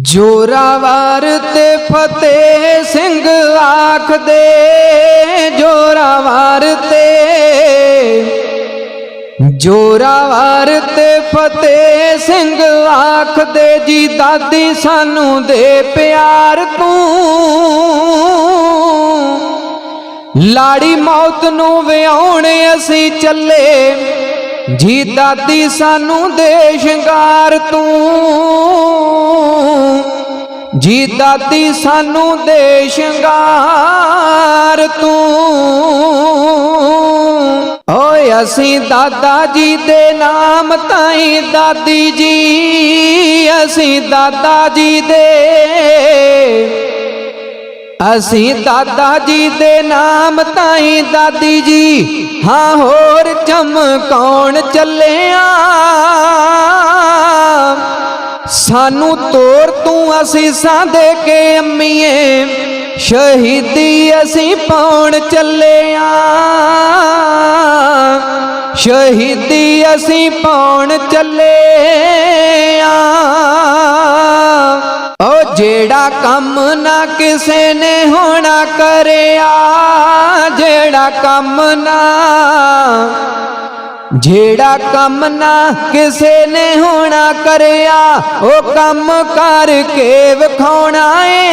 ਜੋਰਾਵਰ ਤੇ ਫਤਿਹ ਸਿੰਘ ਆਖਦੇ, ਜੋਰਾਵਰ ਤੇ। ਜੋਰਾਵਰ ਤੇ ਫਤਿਹ ਸਿੰਘ ਆਖਦੇ, ਜੀ ਦਾਦੀ ਸਾਨੂੰ ਦੇ ਪਿਆਰ ਤੂੰ। ਲਾੜੀ ਮੌਤ ਨੂੰ ਵਿਆਉਣ ਅਸੀਂ ਚੱਲੇ, ਜੀ ਦਾਦੀ ਸਾਨੂੰ ਦੇ ਸ਼ਿੰਗਾਰ ਤੂੰ। ਜੀ ਦਾਦੀ ਸਾਨੂੰ ਦੇ ਸ਼ਿੰਗਾਰ ਤੂੰ। ਓਏ ਅਸੀਂ ਦਾਦਾ ਜੀ ਦੇ ਨਾਮ ਤਾਈ ਦਾਦੀ ਜੀ। ਅਸੀਂ ਦਾਦਾ ਜੀ ਦੇ। ਅਸੀਂ ਦਾਦਾ ਜੀ ਦੇ ਨਾਮ ਤਾਈ ਦਾਦੀ ਜੀ। ਹਾਂ, ਹੋਰ ਚਮਕਾਉਣ ਚੱਲਿਆ। ਸਾਨੂੰ ਤੋਰ ਤੂੰ ਅਸੀਸਾਂ ਦੇ ਕੇ ਅੰਮੀਏ। ਸ਼ਹੀਦੀ ਅਸੀਂ ਪਾਉਣ ਚੱਲੇ ਆ। ਸ਼ਹੀਦੀ ਅਸੀਂ ਪਾਉਣ ਚੱਲੇ ਚੱਲਿਆ ਓ ਜਿਹੜਾ ਕੰਮ ਨਾ ਕਿਸੇ ਨੇ ਹੋਣਾ ਕਰਿਆ, ਜਿਹੜਾ ਕੰਮ ਨਾ ਜਿਹੜਾ ਕੰਮ ਨਾ ਕਿਸੇ ਨੇ ਹੋਣਾ ਕਰਿਆ, ਉਹ ਕੰਮ ਕਰਕੇ ਵਿਖਾਉਣਾ ਏ।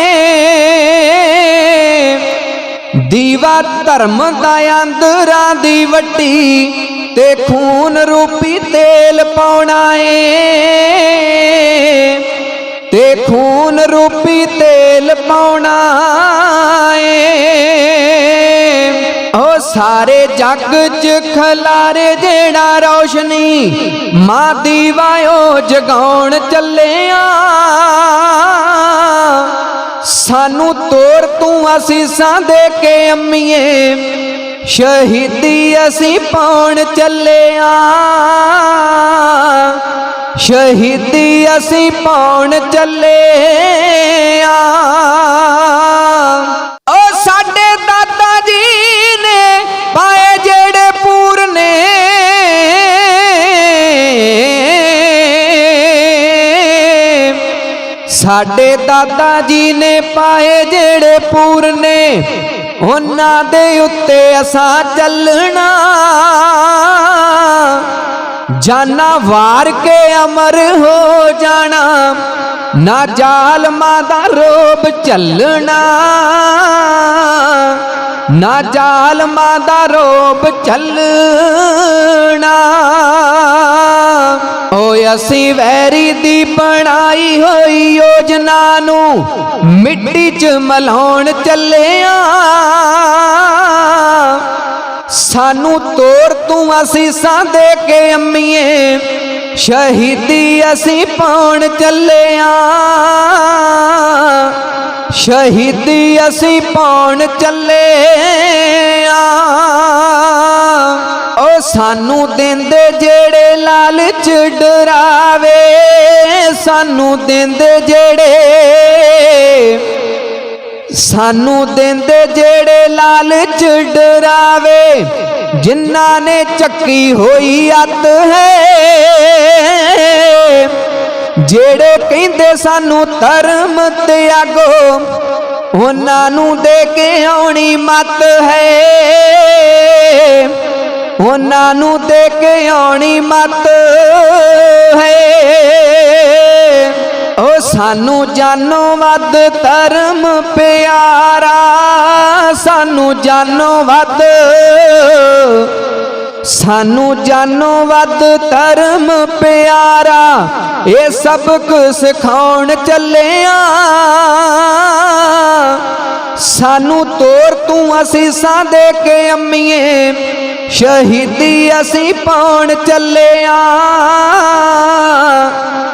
ਦੀਵਾ ਧਰਮ ਦਾ ਅੰਦਰਾਂ ਦੀ ਵੱਟੀ ਤੇ ਖੂਨ ਰੂਪੀ ਤੇਲ ਪਾਉਣਾ ਏ। ਤੇ ਖੂਨ ਰੂਪੀ ਤੇਲ ਪਾਉਣਾ ਸਾਰੇ ਜੱਗ 'ਚ ਖਲਾਰੇ ਦੇਣਾ ਰੌਸ਼ਨੀ। ਮਾਂ ਦੀਵਾ ਓ ਜਗਾਉਣ ਚੱਲਿਆ। ਸਾਨੂੰ ਤੋਰ ਤੂੰ ਅਸੀਸਾਂ ਦੇ ਕੇ ਅੰਮੀਏ। ਸ਼ਹੀਦੀ ਅਸੀਂ ਪਾਉਣ ਚੱਲਿਆ। ਸ਼ਹੀਦੀ ਅਸੀਂ ਪਾਉਣ ਚੱਲੇ ਓ ਸਾਡੇ ਦਾਦਾ ਜੀ ਨੇ ਪਾਏ ਜਿਹੜੇ ਪੂਰਨੇ ਉਹਨਾਂ ਦੇ ਉੱਤੇ ਅਸਾਂ ਚੱਲਣਾ। ਜਾਨਾ ਵਾਰ ਕੇ ਅਮਰ ਹੋ ਜਾਣਾ, ਨਾ ਜ਼ਾਲਮਾਂ ਦਾ ਰੋਬ ਚੱਲਣਾ। ਨਾ ਜ਼ਾਲਮਾਂ ਦਾ ਰੋਬ ਚੱਲਣਾ। ਓਏ ਅਸੀਂ ਵੈਰੀ ਦੀ ਬਣਾ ਬਣਾਈ ਹੋਈ ਯੋਜਨਾ ਨੂੰ ਮਿੱਟੀ 'ਚ ਮਲਾਉਣ ਚੱਲਿਆ। ਸਾਨੂੰ ਤੋਰ ਤੂੰ ਅਸੀਂ ਅਸੀਸਾਂ ਦੇ ਕੇ ਅੰਮੀਏ, ਸ਼ਹੀਦੀ ਅਸੀਂ ਪਾਉਣ ਚੱਲਿਆ। ਸ਼ਹੀਦੀ ਅਸੀਂ ਪਾਉਣ ਚੱਲੇ ਆ ਉਹ ਸਾਨੂੰ ਦਿੰਦੇ ਜਿਹੜੇ ਲਾਲਚ ਡਰਾਵੇ। ਸਾਨੂੰ ਦਿੰਦੇ ਜਿਹੜੇ, ਸਾਨੂੰ ਦਿੰਦੇ ਜਿਹੜੇ ਲਾਲਚ ਡਰਾਵੇ, ਜਿਨ੍ਹਾਂ ਨੇ ਚੱਕੀ ਹੋਈ ਅੱਤ ਹੈ। ਜਿਹੜੇ ਕਹਿੰਦੇ ਸਾਨੂੰ ਧਰਮ ਤਿਆਗੋ ਉਹਨਾਂ ਨੂੰ ਦੇ ਕੇ ਆਉਣੀ ਮਤ ਹੈ। ਉਹਨਾਂ ਨੂੰ ਦੇ ਕੇ ਆਉਣੀ ਮਤ ਹੈ। ਉਹ ਸਾਨੂੰ ਜਾਨੋਂ ਵੱਧ ਧਰਮ ਪਿਆਰਾ, ਸਾਨੂੰ ਜਾਨੋਂ ਵੱਧ, ਸਾਨੂੰ ਜਾਨੋਂ ਵੱਧ ਧਰਮ ਪਿਆਰਾ, ਇਹ ਸਬਕ ਸਿਖਾਉਣ ਚੱਲਿਆ। ਸਾਨੂੰ ਤੋਰ ਤੂੰ ਅਸੀਸਾਂ ਦੇ ਕੇ ਅੰਮੀਏ। ਸ਼ਹੀਦੀ ਅਸੀਂ ਪਾਉਣ ਚੱਲਿਆ।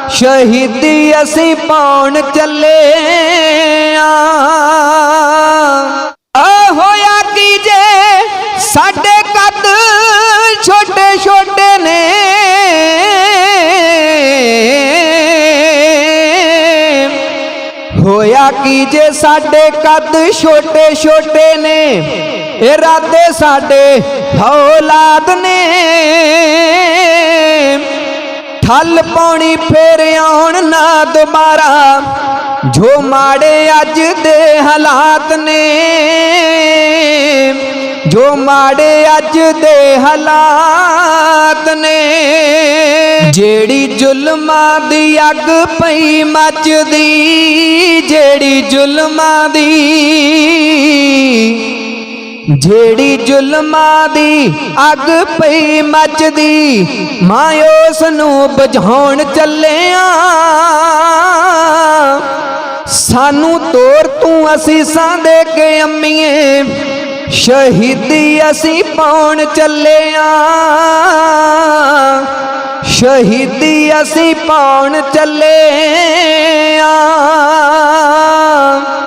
ਸ਼ਹੀਦੀ ਅਸੀਂ ਪਾਉਣ ਚੱਲਿਆ। ਆ ਹੋਇਆ ਕੀ ਜੇ ਸਾਡੇ ਕੱਦ ਛੋਟੇ ਛੋਟੇ ਨੇ। ਹੋਇਆ ਕੀ ਜੇ ਸਾਡੇ ਕੱਦ ਛੋਟੇ ਛੋਟੇ ਨੇ? ਇਰਾਦੇ ਸਾਡੇ ਔਲਾਦ ਨੇ ਠੱਲ ਪਾਉਣੀ ਫੇਰ ਆਉਣ ਨਾ ਦੁਬਾਰਾ, ਜੋ ਮਾੜੇ ਅੱਜ ਦੇ ਹਾਲਾਤ ਨੇ, ਜੋ ਮਾੜੇ ਅੱਜ ਦੇ ਹਾਲਾਤ ਨੇ, ਜਿਹੜੀ ਜ਼ੁਲਮਾਂ ਦੀ ਅੱਗ ਪਈ ਮੱਚਦੀ, ਜਿਹੜੀ ਜ਼ੁਲਮਾਂ ਦੀ ਜਿਹੜੀ ਜ਼ੁਲਮਾਂ ਦੀ ਅੱਗ ਪਈ ਮੱਚਦੀ, ਮਾਂ ਉਸ ਨੂੰ ਬੁਝਾਉਣ ਚੱਲਿਆ। ਸਾਨੂੰ ਤੋਰ ਤੂੰ ਅਸੀਂ ਅਸੀਸਾਂ ਦੇ ਕੇ ਅੰਮੀਏ, ਸ਼ਹੀਦੀ ਅਸੀਂ ਪਾਉਣ ਚੱਲਿਆ। ਸ਼ਹੀਦੀ ਅਸੀਂ ਪਾਉਣ ਚੱਲੇ ਚੱਲਿਆ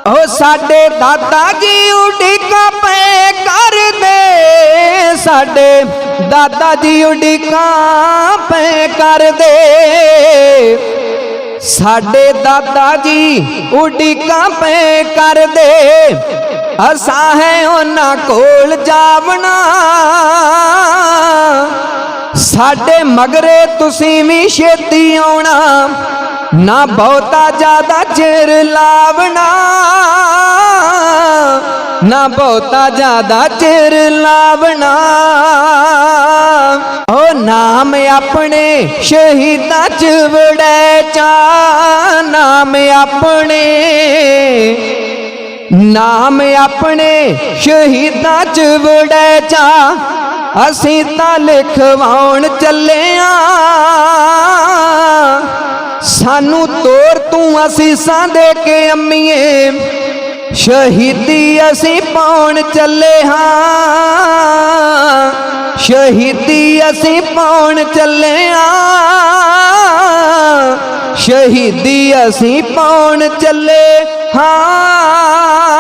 ਉਹ ਸਾਡੇ ਦਾਦਾ ਜੀ ਉਡੀਕਾਂ ਪਏ ਕਰਦੇ, ਸਾਡੇ ਦਾਦਾ ਜੀ ਉਡੀਕਾਂ ਪਏ ਕਰਦੇ। ਸਾਡੇ ਦਾਦਾ ਜੀ ਉਡੀਕਾਂ ਪਏ ਕਰਦੇ, ਅਸਾਂ ਹੈ ਉਹਨਾਂ ਕੋਲ ਜਾਵਣਾ। ਸਾਡੇ ਮਗਰੇ ਤੁਸੀਂ ਵੀ ਛੇਤੀ ਆਉਣਾ। ਨਾ ਬਹੁਤਾ ਜ਼ਿਆਦਾ ਚਿਰ ਲਾਵਣਾ। ਨਾ ਬਹੁਤਾ ਜ਼ਿਆਦਾ ਚਿਰ ਲਾਵਣਾ। ਓ ਨਾਮ ਆਪਣੇ ਸ਼ਹੀਦਾਂ ਚ ਵੜੈ ਚਾ। ਨਾਮ ਆਪਣੇ ਨਾਮ ਆਪਣੇ ਸ਼ਹੀਦਾਂ ਚ ਵੜੈ ਚਾ। ਅਸੀਂ ਤਾਂ ਲਿਖਵਾਉਣ ਚੱਲਿਆ। ਸਾਨੂੰ ਤੋਰ ਤੂੰ ਅਸੀਂ ਅਸੀਸਾਂ ਦੇ ਕੇ ਅੰਮੀਏ। ਸ਼ਹੀਦੀ ਅਸੀਂ ਪਾਉਣ ਚੱਲੇ ਹਾਂ ਸ਼ਹੀਦੀ ਅਸੀਂ ਪਾਉਣ ਚੱਲੇ ਹਾਂ ਸ਼ਹੀਦੀ ਅਸੀਂ ਪਾਉਣ ਚੱਲੇ ਹਾਂ